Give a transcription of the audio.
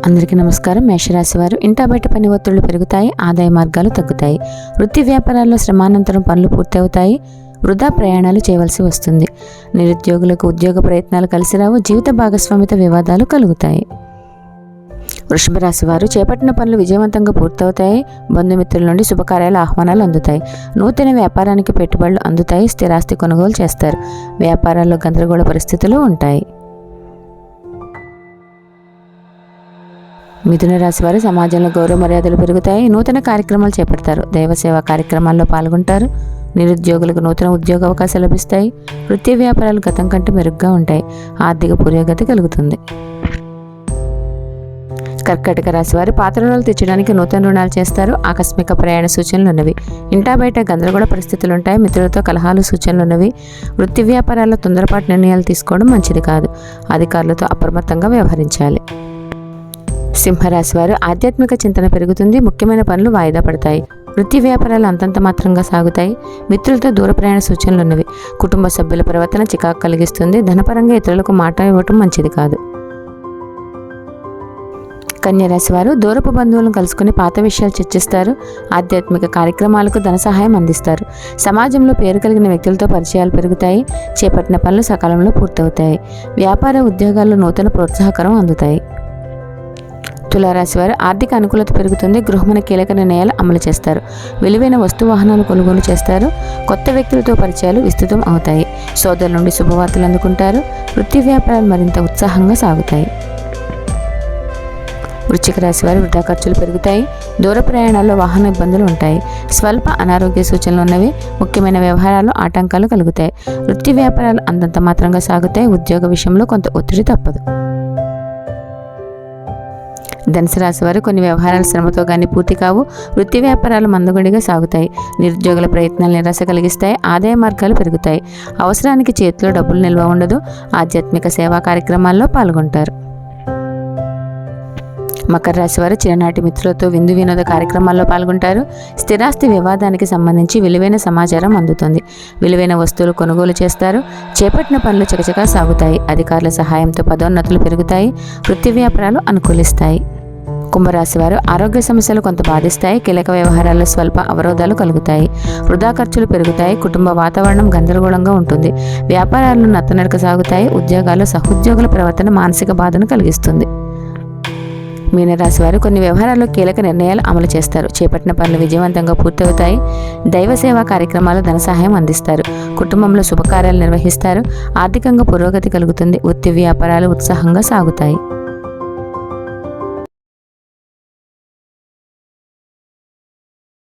అందరికీ నమస్కారం. మేషరాశి వారు ఇంటా బయట పని ఒత్తిళ్ళు పెరుగుతాయి ఆదాయ మార్గాలు తగ్గుతాయి. వృత్తి వ్యాపారాల్లో శ్రమానంతరం పనులు పూర్తవుతాయి వృధా ప్రయాణాలు చేయవలసి వస్తుంది. నిరుద్యోగులకు ఉద్యోగ ప్రయత్నాలు కలిసి రావు జీవిత భాగస్వామిత వివాదాలు కలుగుతాయి. వృషభ రాశి వారు చేపట్టిన పనులు విజయవంతంగా పూర్తవుతాయి బంధుమిత్రుల నుండి శుభకార్యాల ఆహ్వానాలు అందుతాయి. నూతన వ్యాపారానికి పెట్టుబడులు అందుతాయి స్థిరాస్తి కొనుగోలు చేస్తారు. వ్యాపారాల్లో గందరగోళ పరిస్థితులు ఉంటాయి. మిథున రాశి వారు సమాజంలో గౌరవ మర్యాదలు పెరుగుతాయి. నూతన కార్యక్రమాలు చేపడతారు. దైవసేవా కార్యక్రమాల్లో పాల్గొంటారు. నిరుద్యోగులకు నూతన ఉద్యోగ అవకాశాలు లభిస్తాయి. వృత్తి వ్యాపారాలు గతం కంటే మెరుగ్గా ఉంటాయి. ఆర్థిక పురోగతి కలుగుతుంది. కర్కటక రాశి వారు పాత రుణాలు తెచ్చడానికి నూతన రుణాలు చేస్తారు. ఆకస్మిక ప్రయాణ సూచనలు ఉన్నవి. ఇంటా బయట గందరగోళ పరిస్థితులు ఉంటాయి. మిత్రులతో కలహాలు సూచనలు ఉన్నవి. వృత్తి వ్యాపారాల్లో తొందరపాటు నిర్ణయాలు తీసుకోవడం మంచిది కాదు. అధికారులతో అప్రమత్తంగా వ్యవహరించాలి. సింహరాశి వారు ఆధ్యాత్మిక చింతన పెరుగుతుంది ముఖ్యమైన పనులు వాయిదా పడతాయి. వృత్తి వ్యాపారాలు అంతంత మాత్రంగా సాగుతాయి. మిత్రులతో దూర ప్రయాణ సూచనలు ఉన్నవి. కుటుంబ సభ్యుల ప్రవర్తన చికాకు కలిగిస్తుంది. ధనపరంగా ఇతరులకు మాట ఇవ్వటం మంచిది కాదు. కన్యరాశి వారు దూరపు బంధువులను కలుసుకుని పాత విషయాలు చర్చిస్తారు. ఆధ్యాత్మిక కార్యక్రమాలకు ధన సహాయం అందిస్తారు. సమాజంలో పేరు కలిగిన వ్యక్తులతో పరిచయాలు పెరుగుతాయి. చేపట్టిన పనులు సకాలంలో పూర్తవుతాయి. వ్యాపార ఉద్యోగాల్లో నూతన ప్రోత్సాహకరం అందుతాయి. తులారాశి వారు ఆర్థిక అనుకూలత పెరుగుతుంది. గృహమున కీలక నిర్ణయాలు అమలు చేస్తారు. విలువైన వస్తు వాహనాలు కొనుగోలు చేస్తారు. కొత్త వ్యక్తులతో పరిచయాలు విస్తృతం అవుతాయి. సోదరుల నుండి శుభవార్తలు అందుకుంటారు. వృత్తి వ్యాపారాలు మరింత ఉత్సాహంగా సాగుతాయి. వృశ్చిక రాశి వారి వృధా ఖర్చులు పెరుగుతాయి. దూర ప్రయాణాల్లో వాహన ఇబ్బందులు ఉంటాయి. స్వల్ప అనారోగ్య సూచనలు ఉన్నవి ముఖ్యమైన వ్యవహారాల్లో ఆటంకాలు కలుగుతాయి. వృత్తి వ్యాపారాలు అంతంత మాత్రంగా సాగుతాయి. ఉద్యోగ విషయంలో కొంత ఒత్తిడి తప్పదు. ధనుసు రాశి వారు కొన్ని వ్యవహారాలు శ్రమతో కానీ పూర్తి కావు. వృత్తి వ్యాపారాలు మందగుడిగా సాగుతాయి. నిరుద్యోగుల ప్రయత్నాలు నిరాశ కలిగిస్తాయి. ఆదాయ మార్గాలు పెరుగుతాయి. అవసరానికి చేతిలో డబ్బులు నిల్వ ఉండదు. ఆధ్యాత్మిక సేవా కార్యక్రమాల్లో పాల్గొంటారు. మకర రాశి వారు చిన్ననాటి మిత్రులతో విందు వినోద కార్యక్రమాల్లో పాల్గొంటారు. స్థిరాస్తి వివాదానికి సంబంధించి విలువైన సమాచారం అందుతుంది. విలువైన వస్తువులు కొనుగోలు చేస్తారు. చేపట్టిన పనులు చకచకా సాగుతాయి. అధికారుల సహాయంతో పదోన్నతులు పెరుగుతాయి. వృత్తి వ్యాపారాలు అనుకూలిస్తాయి. కుంభరాశి వారు ఆరోగ్య సమస్యలు కొంత బాధిస్తాయి. కీలక వ్యవహారాల్లో స్వల్ప అవరోధాలు కలుగుతాయి. వృధా ఖర్చులు పెరుగుతాయి. కుటుంబ వాతావరణం గందరగోళంగా ఉంటుంది. వ్యాపారాలు నత్తనడక సాగుతాయి. ఉద్యోగాల్లో సహోద్యోగుల ప్రవర్తన మానసిక బాధను కలిగిస్తుంది. మీనరాశి వారు కొన్ని వ్యవహారాల్లో కీలక నిర్ణయాలు అమలు చేస్తారు. చేపట్టిన పనులు విజయవంతంగా పూర్తవుతాయి. దైవ సేవా కార్యక్రమాలు ధన సహాయం అందిస్తారు. కుటుంబంలో శుభకార్యాలు నిర్వహిస్తారు. ఆర్థికంగా పురోగతి కలుగుతుంది. వృత్తి వ్యాపారాలు ఉత్సాహంగా సాగుతాయి.